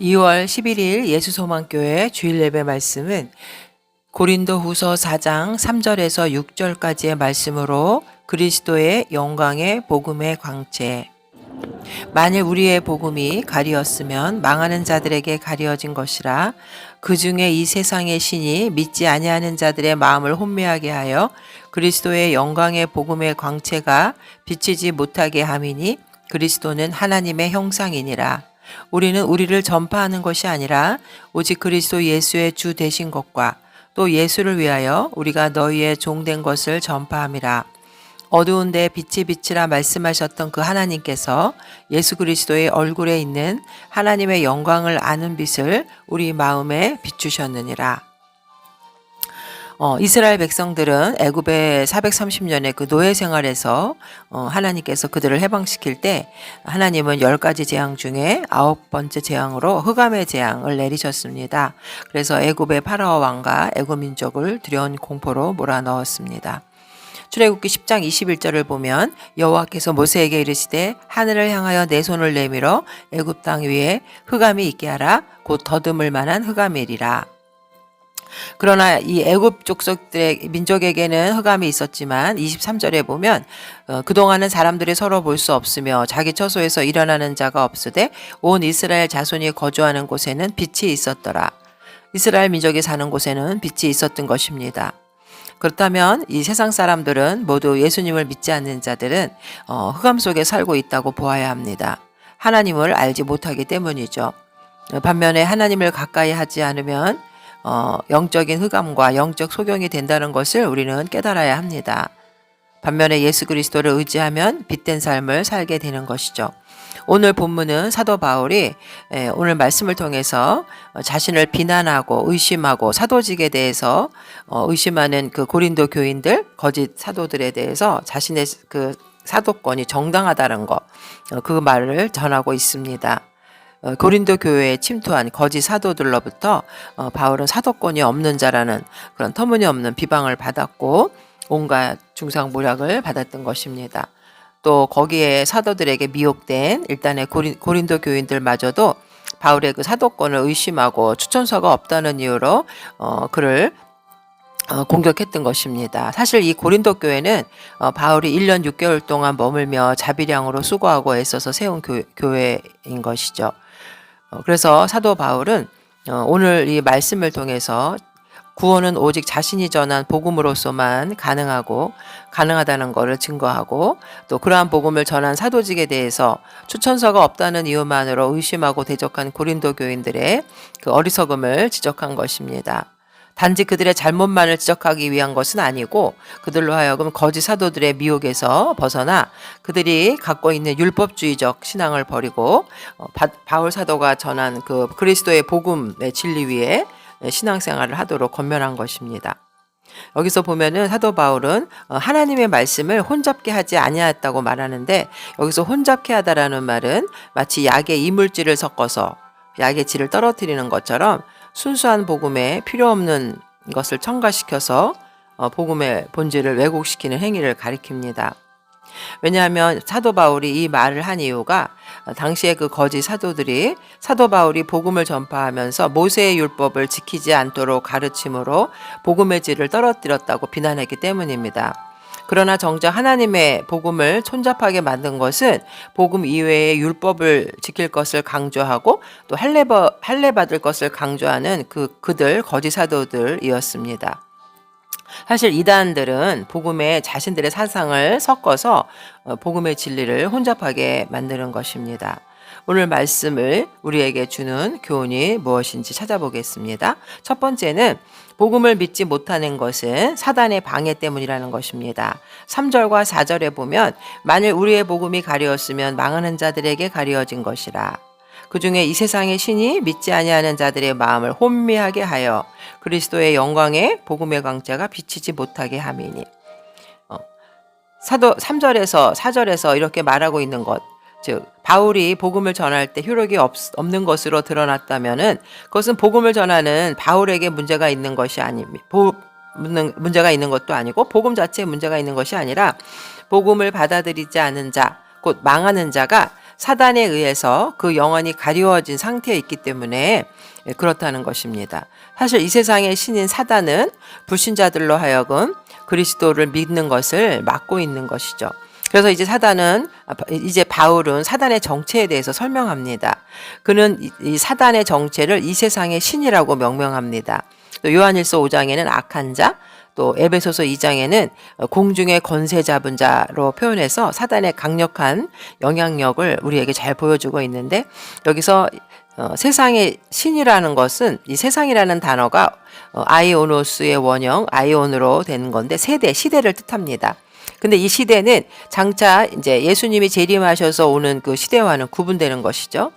2월 11일 예수소망교회 주일 예배 말씀은 고린도 후서 4장 3절에서 6절까지의 말씀으로 그리스도의 영광의 복음의 광채. 만일 우리의 복음이 가리었으면 망하는 자들에게 가리어진 것이라 그 중에 이 세상의 신이 믿지 아니하는 자들의 마음을 혼미하게 하여 그리스도의 영광의 복음의 광채가 비치지 못하게 함이니 그리스도는 하나님의 형상이니라. 우리는 우리를 전파하는 것이 아니라 오직 그리스도 예수의 주 되신 것과 또 예수를 위하여 우리가 너희의 종된 것을 전파함이라. 어두운데 빛이 빛이라 말씀하셨던 그 하나님께서 예수 그리스도의 얼굴에 있는 하나님의 영광을 아는 빛을 우리 마음에 비추셨느니라. 어, 이스라엘 백성들은 애굽의 430년의 그 노예 생활에서 어, 하나님께서 그들을 해방시킬 때 하나님은 열 가지 재앙 중에 아홉 번째 재앙으로 흑암의 재앙을 내리셨습니다. 그래서 애굽의 파라오 왕과 애굽 민족을 두려운 공포로 몰아넣었습니다. 출애굽기 10장 21절을 보면 여호와께서 모세에게 이르시되 하늘을 향하여 내 손을 내밀어 애굽 땅 위에 흑암이 있게 하라 곧 더듬을 만한 흑암이리라. 그러나 이 애굽 족속들의 민족에게는 흑암이 있었지만 23절에 보면 어, 그동안은 사람들이 서로 볼 수 없으며 자기 처소에서 일어나는 자가 없으되 온 이스라엘 자손이 거주하는 곳에는 빛이 있었더라. 이스라엘 민족이 사는 곳에는 빛이 있었던 것입니다. 그렇다면 이 세상 사람들은 모두 예수님을 믿지 않는 자들은 어, 흑암 속에 살고 있다고 보아야 합니다. 하나님을 알지 못하기 때문이죠. 반면에 하나님을 가까이 하지 않으면 어, 영적인 흑암과 영적 소경이 된다는 것을 우리는 깨달아야 합니다. 반면에 예수 그리스도를 의지하면 빛된 삶을 살게 되는 것이죠. 오늘 본문은 사도 바울이 예, 오늘 말씀을 통해서 어, 자신을 비난하고 의심하고 사도직에 대해서 어, 의심하는 그 고린도 교인들 거짓 사도들에 대해서 자신의 그 사도권이 정당하다는 거그 말을 전하고 있습니다. 어, 고린도 교회에 침투한 거짓 사도들로부터 어, 바울은 사도권이 없는 자라는 그런 터무니없는 비방을 받았고 온갖 중상모략을 받았던 것입니다. 또 거기에 사도들에게 미혹된 일단의 고린, 고린도 교인들마저도 바울의 그 사도권을 의심하고 추천서가 없다는 이유로 어, 그를 어, 공격했던 것입니다. 사실 이 고린도 교회는 어, 바울이 1년 6개월 동안 머물며 자비량으로 수고하고 애써서 세운 교, 교회인 것이죠. 어, 그래서 사도 바울은 어, 오늘 이 말씀을 통해서 구원은 오직 자신이 전한 복음으로서만 가능하고 가능하다는 것을 증거하고 또 그러한 복음을 전한 사도직에 대해서 추천서가 없다는 이유만으로 의심하고 대적한 고린도 교인들의 그 어리석음을 지적한 것입니다. 단지 그들의 잘못만을 지적하기 위한 것은 아니고 그들로 하여금 거짓 사도들의 미혹에서 벗어나 그들이 갖고 있는 율법주의적 신앙을 버리고 어, 바울 사도가 전한 그 그리스도의 복음의 진리 위에 신앙생활을 하도록 권면한 것입니다. 여기서 보면은 사도 바울은 어, 하나님의 말씀을 혼잡게 하지 아니하였다고 말하는데 여기서 혼잡케 하다라는 말은 마치 약에 이물질을 섞어서 약의 질을 떨어뜨리는 것처럼 순수한 복음에 필요 없는 것을 첨가시켜서 어, 복음의 본질을 왜곡시키는 행위를 가리킵니다. 왜냐하면 사도 바울이 이 말을 한 이유가 어, 당시에 그 거짓 사도들이 사도 바울이 복음을 전파하면서 모세의 율법을 지키지 않도록 가르침으로 복음의 질을 떨어뜨렸다고 비난했기 때문입니다. 그러나 정작 하나님의 복음을 손잡하게 만든 것은 복음 이외의 율법을 지킬 것을 강조하고 또 할례 할례 받을 것을 강조하는 그 그들 거짓 사도들이었습니다. 사실 이단들은 복음에 자신들의 사상을 섞어서 어, 복음의 진리를 혼잡하게 만드는 것입니다. 오늘 말씀을 우리에게 주는 교훈이 무엇인지 찾아보겠습니다. 첫 번째는 복음을 믿지 못하는 것은 사단의 방해 때문이라는 것입니다. 3절과 4절에 보면 만일 우리의 복음이 가려웠으면 망하는 자들에게 가려진 것이라. 그 중에 이 세상의 신이 믿지 아니하는 자들의 마음을 혼미하게 하여 그리스도의 영광에 복음의 광자가 비치지 못하게 함이니. 어, 사도 3절에서 4절에서 이렇게 말하고 있는 것. 즉 바울이 복음을 전할 때 효력이 없, 없는 것으로 드러났다면은 그것은 복음을 전하는 바울에게 문제가 있는 것이 아닙니다. 문제가 있는 것도 아니고 복음 자체에 문제가 있는 것이 아니라 복음을 받아들이지 않은 자, 곧 망하는 자가 사단에 의해서 그 영혼이 가리워진 상태에 있기 때문에 예, 그렇다는 것입니다. 사실 이 세상의 신인 사단은 불신자들로 하여금 그리스도를 믿는 것을 막고 있는 것이죠. 그래서 이제 사단은 이제 바울은 사단의 정체에 대해서 설명합니다. 그는 이 사단의 정체를 이 세상의 신이라고 명명합니다. 또 요한일서 5장에는 악한 자, 또 에베소서 2장에는 공중의 권세 잡은 자로 표현해서 사단의 강력한 영향력을 우리에게 잘 보여주고 있는데 여기서 어, 세상의 신이라는 것은 이 세상이라는 단어가 어, 아이오노스의 원형 아이온으로 되는 건데 세대 시대를 뜻합니다. 근데 이 시대는 장차 이제 예수님이 재림하셔서 오는 그 시대와는 구분되는 것이죠.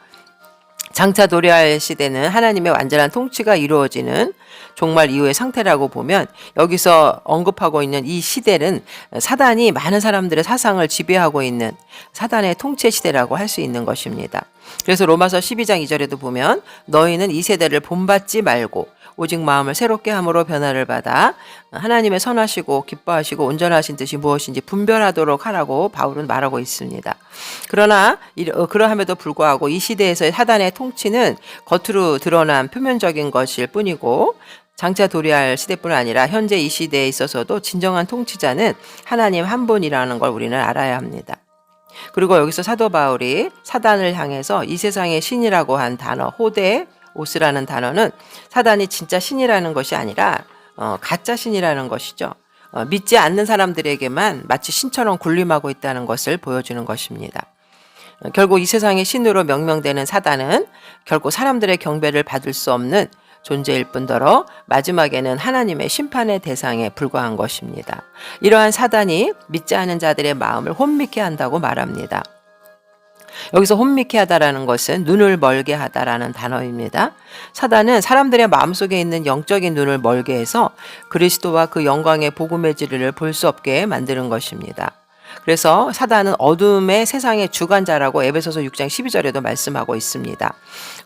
장차 도래할 시대는 하나님의 완전한 통치가 이루어지는 종말 이후의 상태라고 보면 여기서 언급하고 있는 이 시대는 사단이 많은 사람들의 사상을 지배하고 있는 사단의 통치 시대라고 할 수 있는 것입니다. 그래서 로마서 12장 2절에도 보면 너희는 이 세대를 본받지 말고 오직 마음을 새롭게 함으로 변화를 받아 하나님의 선하시고 기뻐하시고 온전하신 뜻이 무엇인지 분별하도록 하라고 바울은 말하고 있습니다. 그러나 어, 그러함에도 불구하고 이 시대에서의 사단의 통치는 겉으로 드러난 표면적인 것일 뿐이고 장차 도래할 시대뿐 아니라 현재 이 시대에 있어서도 진정한 통치자는 하나님 한 분이라는 걸 우리는 알아야 합니다. 그리고 여기서 사도 바울이 사단을 향해서 이 세상의 신이라고 한 단어 호대 오스라는 단어는 사단이 진짜 신이라는 것이 아니라 어, 가짜 신이라는 것이죠. 어, 믿지 않는 사람들에게만 마치 신처럼 군림하고 있다는 것을 보여주는 것입니다. 어, 결국 이 세상의 신으로 명명되는 사단은 결국 사람들의 경배를 받을 수 없는 존재일 뿐더러 마지막에는 하나님의 심판의 대상에 불과한 것입니다. 이러한 사단이 믿지 않은 자들의 마음을 혼미케 한다고 말합니다. 여기서 혼미케 하다라는 것은 눈을 멀게 하다라는 단어입니다. 사단은 사람들의 마음속에 있는 영적인 눈을 멀게 해서 그리스도와 그 영광의 복음의 지를 볼 수 없게 만드는 것입니다. 그래서 사단은 어둠의 세상의 주관자라고 에베소서 6장 12절에도 말씀하고 있습니다.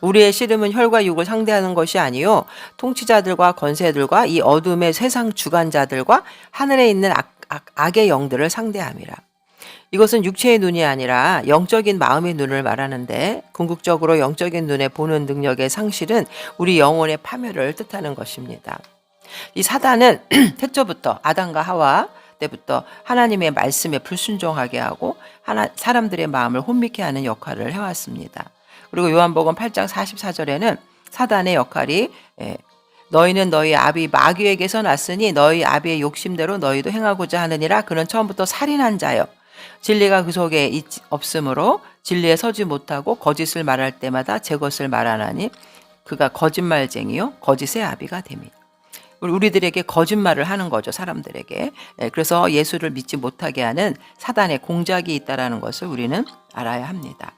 우리의 씨름은 혈과 육을 상대하는 것이 아니요 통치자들과 권세들과 이 어둠의 세상 주관자들과 하늘에 있는 악, 악, 악의 영들을 상대함이라. 이것은 육체의 눈이 아니라 영적인 마음의 눈을 말하는데 궁극적으로 영적인 눈에 보는 능력의 상실은 우리 영혼의 파멸을 뜻하는 것입니다. 이 사단은 태초부터 아담과 하와 때부터 하나님의 말씀에 불순종하게 하고 하나, 사람들의 마음을 혼미케 하는 역할을 해왔습니다. 그리고 요한복음 8장 44절에는 사단의 역할이 예, 너희는 너희 아비 마귀에게서 났으니 너희 아비의 욕심대로 너희도 행하고자 하느니라 그는 처음부터 살인한 자요 진리가 그 속에 있, 없으므로 진리에 서지 못하고 거짓을 말할 때마다 제 것을 말하나니 그가 거짓말쟁이요 거짓의 아비가 됩니다. 우리들에게 거짓말을 하는 거죠 사람들에게 예, 그래서 예수를 믿지 못하게 하는 사단의 공작이 있다라는 것을 우리는 알아야 합니다.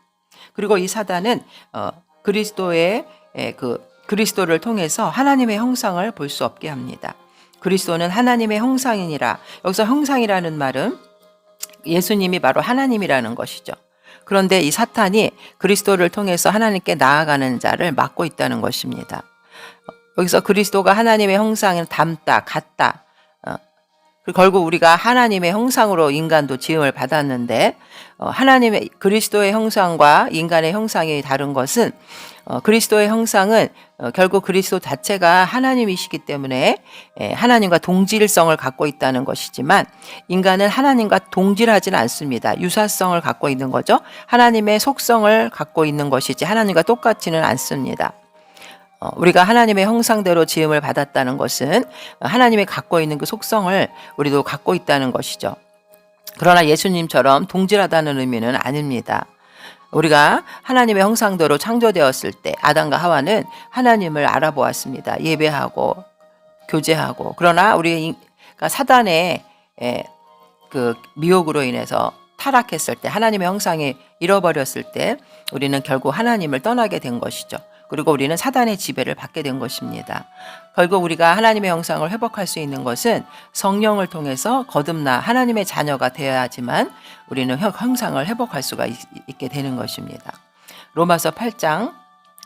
그리고 이 사단은 어, 그리스도의 예, 그 그리스도를 통해서 하나님의 형상을 볼 수 없게 합니다. 그리스도는 하나님의 형상이니라 여기서 형상이라는 말은 예수님이 바로 하나님이라는 것이죠. 그런데 이 사탄이 그리스도를 통해서 하나님께 나아가는 자를 막고 있다는 것입니다. 여기서 그리스도가 하나님의 형상을 닮다, 같다. 어, 결국 우리가 하나님의 형상으로 인간도 지음을 받았는데 어, 하나님의 그리스도의 형상과 인간의 형상이 다른 것은 어, 그리스도의 형상은 어, 결국 그리스도 자체가 하나님이시기 때문에 에, 하나님과 동질성을 갖고 있다는 것이지만 인간은 하나님과 동질하지는 않습니다. 유사성을 갖고 있는 거죠. 하나님의 속성을 갖고 있는 것이지 하나님과 똑같지는 않습니다. 어, 우리가 하나님의 형상대로 지음을 받았다는 것은 하나님이 갖고 있는 그 속성을 우리도 갖고 있다는 것이죠. 그러나 예수님처럼 동질하다는 의미는 아닙니다. 우리가 하나님의 형상대로 창조되었을 때 아담과 하와는 하나님을 알아보았습니다. 예배하고 교제하고 그러나 우리 가 사단의 그 미혹으로 인해서 타락했을 때 하나님의 형상이 잃어버렸을 때 우리는 결국 하나님을 떠나게 된 것이죠. 그리고 우리는 사단의 지배를 받게 된 것입니다. 결국 우리가 하나님의 형상을 회복할 수 있는 것은 성령을 통해서 거듭나 하나님의 자녀가 되어야지만 우리는 형상을 회복할 수가 있, 게 되는 것입니다. 로마서 8장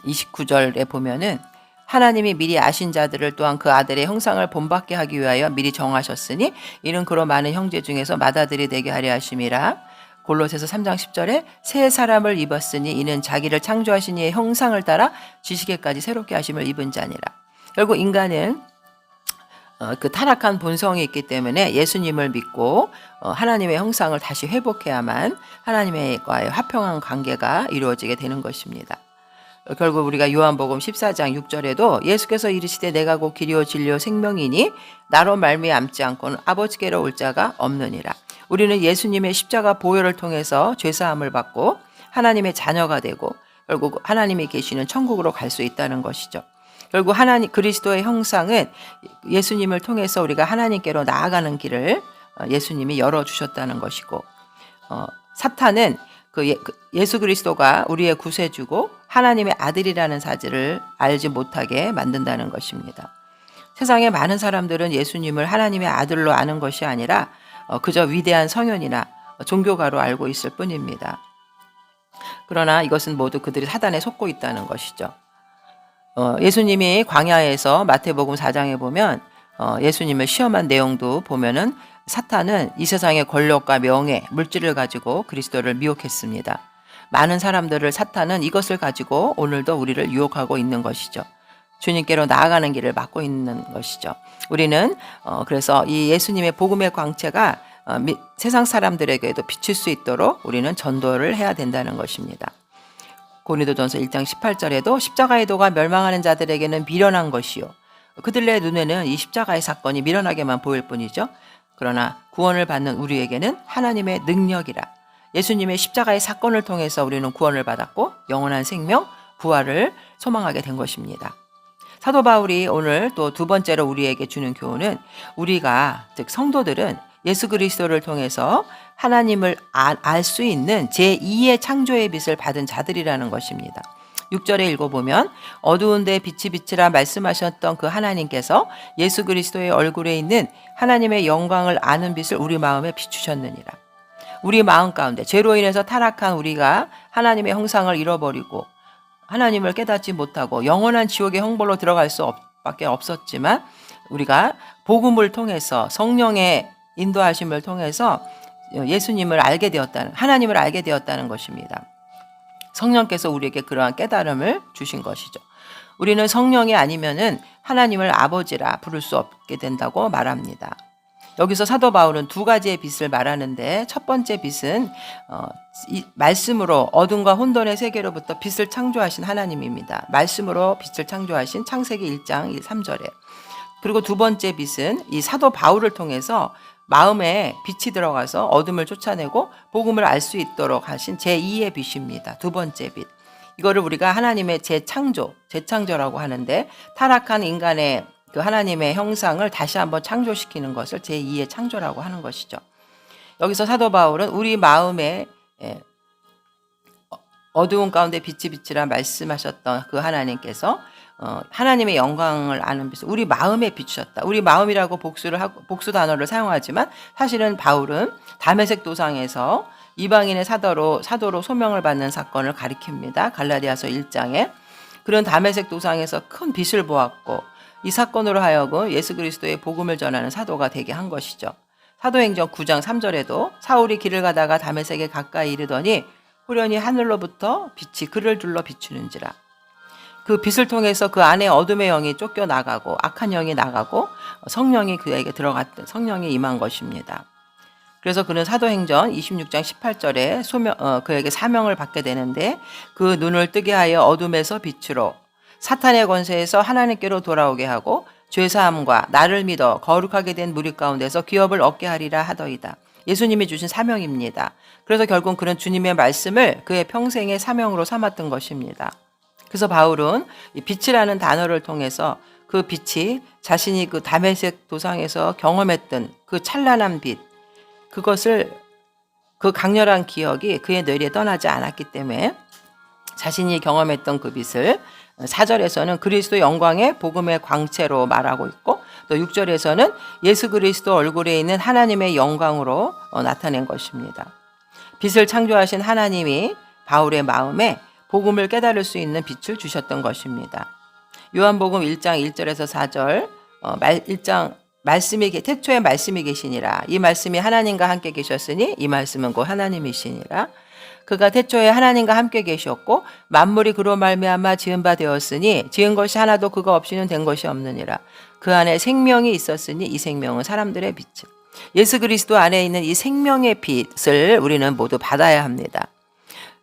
29절에 보면은 하나님이 미리 아신 자들을 또한 그 아들의 형상을 본받게 하기 위하여 미리 정하셨으니 이는 그로 많은 형제 중에서 맏아들이 되게 하려 하심이라 골로새서 3장 10절에 새 사람을 입었으니 이는 자기를 창조하신 이의 형상을 따라 지식에까지 새롭게 하심을 입은 자니라. 결국 인간은 어, 그 타락한 본성이 있기 때문에 예수님을 믿고 어, 하나님의 형상을 다시 회복해야만 하나님과의 화평한 관계가 이루어지게 되는 것입니다. 어, 결국 우리가 요한복음 14장 6절에도 예수께서 이르시되 내가 곧 길이요 진리요 생명이니 나로 말미암지 않고는 아버지께로 올 자가 없느니라. 우리는 예수님의 십자가 보혈을 통해서 죄 사함을 받고 하나님의 자녀가 되고 결국 하나님이 계시는 천국으로 갈 수 있다는 것이죠. 결국 하나님 그리스도의 형상은 예수님을 통해서 우리가 하나님께로 나아가는 길을 어, 예수님이 열어 주셨다는 것이고 어, 사탄은 그 예, 그 예수 그리스도가 우리의 구세주고 하나님의 아들이라는 사실을 알지 못하게 만든다는 것입니다. 세상의 많은 사람들은 예수님을 하나님의 아들로 아는 것이 아니라 어, 그저 위대한 성현이나 종교가로 알고 있을 뿐입니다. 그러나 이것은 모두 그들이 사단에 속고 있다는 것이죠. 어, 예수님이 광야에서 마태복음 4장에 보면 어, 예수님을 시험한 내용도 보면은 사탄은 이 세상의 권력과 명예, 물질을 가지고 그리스도를 미혹했습니다. 많은 사람들을 사탄은 이것을 가지고 오늘도 우리를 유혹하고 있는 것이죠. 주님께로 나아가는 길을 막고 있는 것이죠. 우리는 어, 그래서 이 예수님의 복음의 광채가 어, 미, 세상 사람들에게도 비칠 수 있도록 우리는 전도를 해야 된다는 것입니다. 고린도전서 1장 18절에도 십자가의 도가 멸망하는 자들에게는 미련한 것이요. 그들의 눈에는 이 십자가의 사건이 미련하게만 보일 뿐이죠. 그러나 구원을 받는 우리에게는 하나님의 능력이라. 예수님의 십자가의 사건을 통해서 우리는 구원을 받았고 영원한 생명, 부활을 소망하게 된 것입니다. 사도 바울이 오늘 또 두 번째로 우리에게 주는 교훈은 우리가 즉 성도들은 예수 그리스도를 통해서 하나님을 알 수 있는 제2의 창조의 빛을 받은 자들이라는 것입니다. 6절에 읽어보면 어두운데 빛이 빛이라 말씀하셨던 그 하나님께서 예수 그리스도의 얼굴에 있는 하나님의 영광을 아는 빛을 우리 마음에 비추셨느니라. 우리 마음 가운데 죄로 인해서 타락한 우리가 하나님의 형상을 잃어버리고 하나님을 깨닫지 못하고 영원한 지옥의 형벌로 들어갈 수 밖에 없었지만 우리가 복음을 통해서 성령의 인도하심을 통해서 예수님을 알게 되었다는 하나님을 알게 되었다는 것입니다. 성령께서 우리에게 그러한 깨달음을 주신 것이죠. 우리는 성령이 아니면은 하나님을 아버지라 부를 수 없게 된다고 말합니다. 여기서 사도 바울은 두 가지의 빛을 말하는데 첫 번째 빛은 어, 말씀으로 어둠과 혼돈의 세계로부터 빛을 창조하신 하나님입니다. 말씀으로 빛을 창조하신 창세기 1장 3절에 그리고 두 번째 빛은 이 사도 바울을 통해서 마음에 빛이 들어가서 어둠을 쫓아내고 복음을 알 수 있도록 하신 제2의 빛입니다. 두 번째 빛. 이거를 우리가 하나님의 재창조, 재창조라고 하는데 타락한 인간의 그 하나님의 형상을 다시 한번 창조시키는 것을 제2의 창조라고 하는 것이죠. 여기서 사도 바울은 우리 마음에 예, 어두운 가운데 빛이 빛이라 말씀하셨던 그 하나님께서 어, 하나님의 영광을 아는 빛을 우리 마음에 비추셨다. 우리 마음이라고 복수를 하고 복수 단어를 사용하지만 사실은 바울은 담에색 도상에서 이방인의 사도로 사도로 소명을 받는 사건을 가리킵니다. 갈라디아서 1장에 그런 담에색 도상에서 큰 빛을 보았고 이 사건으로 하여금 예수 그리스도의 복음을 전하는 사도가 되게 한 것이죠. 사도행전 9장 3절에도 사울이 길을 가다가 담에색에 가까이 이르더니 호련히 하늘로부터 빛이 그를 둘러 비추는지라. 그 빛을 통해서 그 안에 어둠의 영이 쫓겨 나가고 악한 영이 나가고 성령이 그에게 들어갔던 성령이 임한 것입니다. 그래서 그는 사도행전 26장 18절에 소명, 어, 그에게 사명을 받게 되는데 그 눈을 뜨게 하여 어둠에서 빛으로 사탄의 권세에서 하나님께로 돌아오게 하고 죄사함과 나를 믿어 거룩하게 된 무리 가운데서 기업을 얻게 하리라 하더이다. 예수님이 주신 사명입니다. 그래서 결국 그는 주님의 말씀을 그의 평생의 사명으로 삼았던 것입니다. 그래서 바울은 빛이라는 단어를 통해서 그 빛이 자신이 그 담에색 도상에서 경험했던 그 찬란한 빛, 그것을 그 강렬한 기억이 그의 뇌리에 떠나지 않았기 때문에 자신이 경험했던 그 빛을 4절에서는 그리스도 영광의 복음의 광채로 말하고 있고 또 6절에서는 예수 그리스도 얼굴에 있는 하나님의 영광으로 어, 나타낸 것입니다. 빛을 창조하신 하나님이 바울의 마음에 복음을 깨달을 수 있는 빛을 주셨던 것입니다. 요한복음 1장 1절에서 4절, 어, 1장 말씀이 계- 태초에 말씀이 계시니라 이 말씀이 하나님과 함께 계셨으니 이 말씀은 곧 하나님이시니라 그가 태초에 하나님과 함께 계셨고 만물이 그로 말미암아 지은 바 되었으니 지은 것이 하나도 그가 없이는 된 것이 없느니라 그 안에 생명이 있었으니 이 생명은 사람들의 빛 예수 그리스도 안에 있는 이 생명의 빛을 우리는 모두 받아야 합니다.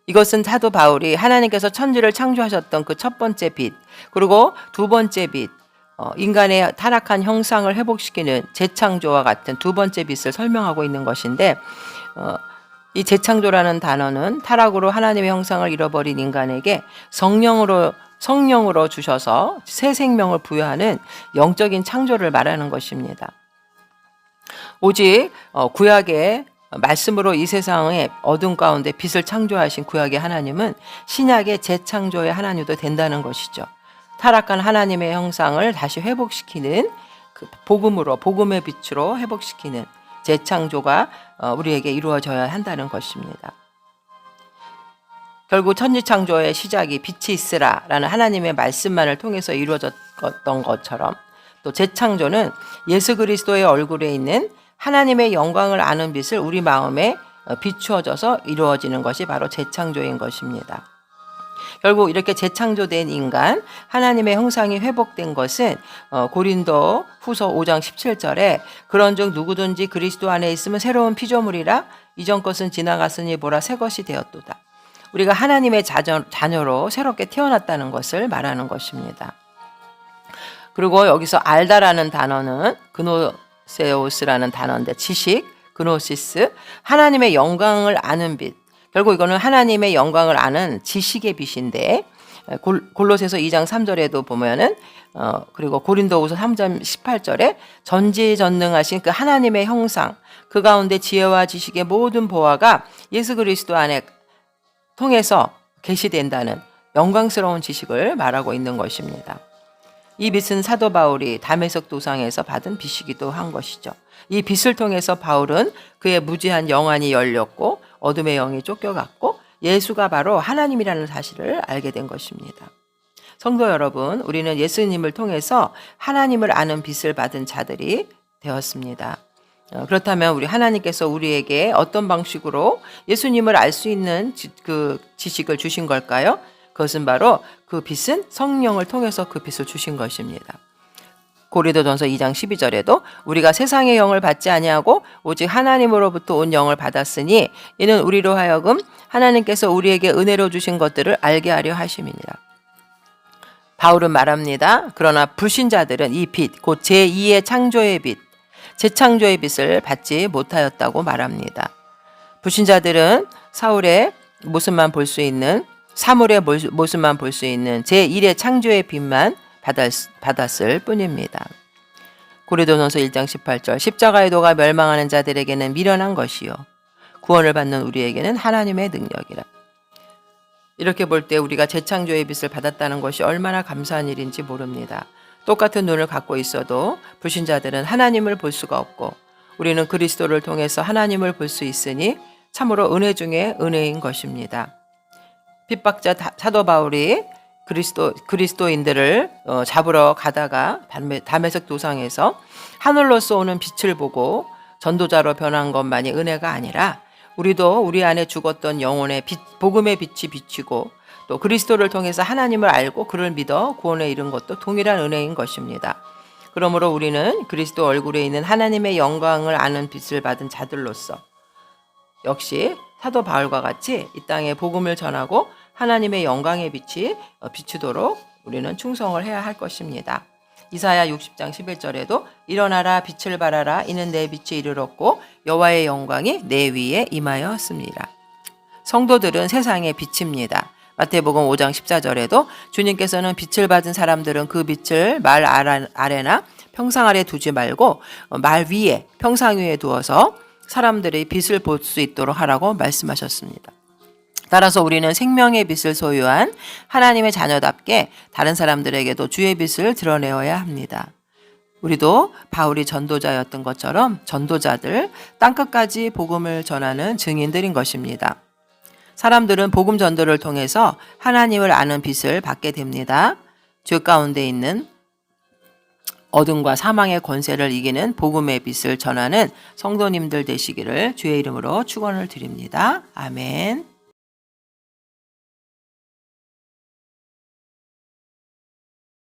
이것은 사도 바울이 하나님께서 천지를 창조하셨던 그 첫 번째 빛, 그리고 두 번째 빛, 어, 인간의 타락한 형상을 회복시키는 재창조와 같은 두 번째 빛을 설명하고 있는 것인데, 어, 이 재창조라는 단어는 타락으로 하나님의 형상을 잃어버린 인간에게 성령으로 성령으로 주셔서 새 생명을 부여하는 영적인 창조를 말하는 것입니다. 오직 어, 구약의 말씀으로 이 세상의 어둠 가운데 빛을 창조하신 구약의 하나님은 신약의 재창조의 하나님도 된다는 것이죠. 타락한 하나님의 형상을 다시 회복시키는 그 복음으로 복음의 빛으로 회복시키는 재창조가 어, 우리에게 이루어져야 한다는 것입니다. 결국 천지창조의 시작이 빛이 있으라라는 하나님의 말씀만을 통해서 이루어졌던 것처럼 또 재창조는 예수 그리스도의 얼굴에 있는 하나님의 영광을 아는 빛을 우리 마음에 어, 비추어져서 이루어지는 것이 바로 재창조인 것입니다. 결국 이렇게 재창조된 인간, 하나님의 형상이 회복된 것은 어, 고린도 후서 5장 17절에 그런즉 누구든지 그리스도 안에 있으면 새로운 피조물이라 이전 것은 지나갔으니 보라 새 것이 되었도다. 우리가 하나님의 자녀, 자녀로 새롭게 태어났다는 것을 말하는 것입니다. 그리고 여기서 알다라는 단어는 그노세오스라는 단어인데 지식, 그노시스, 하나님의 영광을 아는 빛. 결국 이거는 하나님의 영광을 아는 지식의 빛인데 골- 골로새서 2장 3절에도 보면은 어 그리고 고린도후서 3장 18절에 전지전능하신 그 하나님의 형상 그 가운데 지혜와 지식의 모든 보화가 예수 그리스도 안에 통해서 계시된다는 영광스러운 지식을 말하고 있는 것입니다. 이 빛은 사도 바울이 담에석 도상에서 받은 빛이기도 한 것이죠. 이 빛을 통해서 바울은 그의 무지한 영안이 열렸고 어둠의 영이 쫓겨갔고 예수가 바로 하나님이라는 사실을 알게 된 것입니다. 성도 여러분, 우리는 예수님을 통해서 하나님을 아는 빛을 받은 자들이 되었습니다. 어, 그렇다면 우리 하나님께서 우리에게 어떤 방식으로 예수님을 알 수 있는 지, 그 지식을 주신 걸까요? 그것은 바로 그 빛은 성령을 통해서 그 빛을 주신 것입니다. 고리도전서 2장 12절에도 우리가 세상의 영을 받지 아니하고 오직 하나님으로부터 온 영을 받았으니 이는 우리로 하여금 하나님께서 우리에게 은혜로 주신 것들을 알게 하려 하심이니라. 바울은 말합니다. 그러나 불신자들은 이 빛, 곧 제2의 창조의 빛, 재창조의 빛을 받지 못하였다고 말합니다. 불신자들은 사울의 모습만 볼 수 있는 사물의 모습- 모습만 볼 수 있는 제1의 창조의 빛만 받았, 받았을 뿐입니다. 고리도전서 1장 18절 십자가의 도가 멸망하는 자들에게는 미련한 것이요 구원을 받는 우리에게는 하나님의 능력이라. 이렇게 볼 때 우리가 재창조의 빛을 받았다는 것이 얼마나 감사한 일인지 모릅니다. 똑같은 눈을 갖고 있어도 불신자들은 하나님을 볼 수가 없고 우리는 그리스도를 통해서 하나님을 볼 수 있으니 참으로 은혜 중에 은혜인 것입니다. 핍박자 다- 사도 바울이 그리스도 그리스도인들을 어, 잡으러 가다가 담에색 도상에서 하늘로서 오는 빛을 보고 전도자로 변한 것만이 은혜가 아니라 우리도 우리 안에 죽었던 영혼의 빛, 복음의 빛이 비치고 또 그리스도를 통해서 하나님을 알고 그를 믿어 구원에 이른 것도 동일한 은혜인 것입니다. 그러므로 우리는 그리스도 얼굴에 있는 하나님의 영광을 아는 빛을 받은 자들로서 역시 사도 바울과 같이 이 땅에 복음을 전하고 하나님의 영광의 빛이 어, 비추도록 우리는 충성을 해야 할 것입니다. 이사야 60장 11절에도 일어나라 빛을 발하라 이는 내 빛이 이르렀고 여호와의 영광이 내 위에 임하였습니다. 성도들은 세상의 빛입니다. 마태복음 5장 14절에도 주님께서는 빛을 받은 사람들은 그 빛을 말 아래나 평상 아래 두지 말고 어, 말 위에 평상 위에 두어서 사람들이 빛을 볼 수 있도록 하라고 말씀하셨습니다. 따라서 우리는 생명의 빛을 소유한 하나님의 자녀답게 다른 사람들에게도 주의 빛을 드러내어야 합니다. 우리도 바울이 전도자였던 것처럼 전도자들 땅끝까지 복음을 전하는 증인들인 것입니다. 사람들은 복음 전도를 통해서 하나님을 아는 빛을 받게 됩니다. 죄 가운데 있는 어둠과 사망의 권세를 이기는 복음의 빛을 전하는 성도님들 되시기를 주의 이름으로 축원을 드립니다. 아멘.